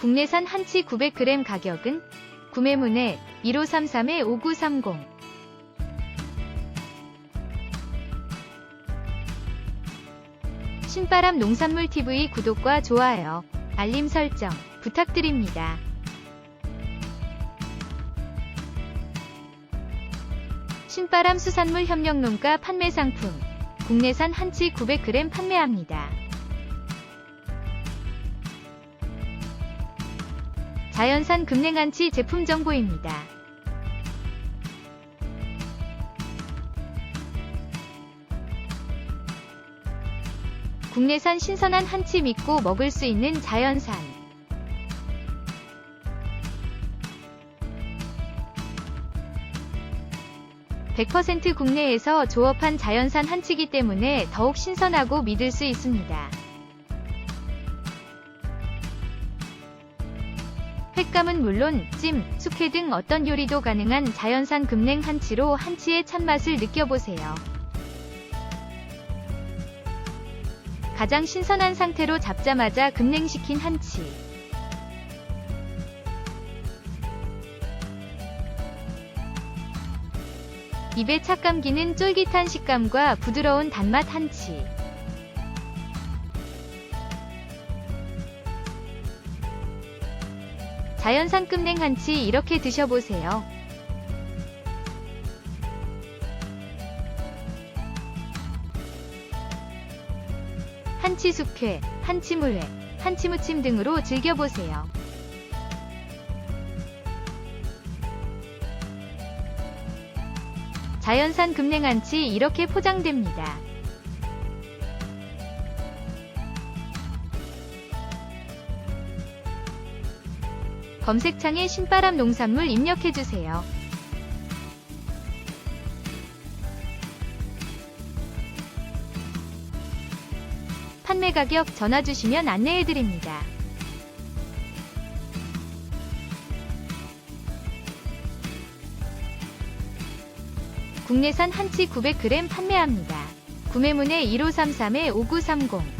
국내산 한치 900g 가격은 구매문의 1533-5930 신바람 농산물 TV 구독과 좋아요, 알림 설정 부탁드립니다. 신바람 수산물 협력농가 판매 상품 국내산 한치 900g 판매합니다. 자연산 금냉한치 제품 정보입니다. 국내산 신선한 한치 믿고 먹을 수 있는 자연산. (100% 국내에서 조업한 자연산 한치기 때문에 더욱 신선하고 믿을 수 있습니다. 횟감은 물론 찜, 숙회 등 어떤 요리도 가능한 자연산 금냉 한치로 한치의 참맛을 느껴보세요. 가장 신선한 상태로 잡자마자 금냉시킨 한치. 입에 착 감기는 쫄깃한 식감과 부드러운 단맛 한치. 자연산 금냉 한치 이렇게 드셔보세요. 한치 숙회, 한치 물회, 한치 무침 등으로 즐겨보세요. 자연산 금냉 한치 이렇게 포장됩니다. 검색창에 신바람 농산물 입력해주세요. 판매 가격 전화 주시면 안내해 드립니다. 국내산 한치 900g 판매합니다. 구매문의 1533-5930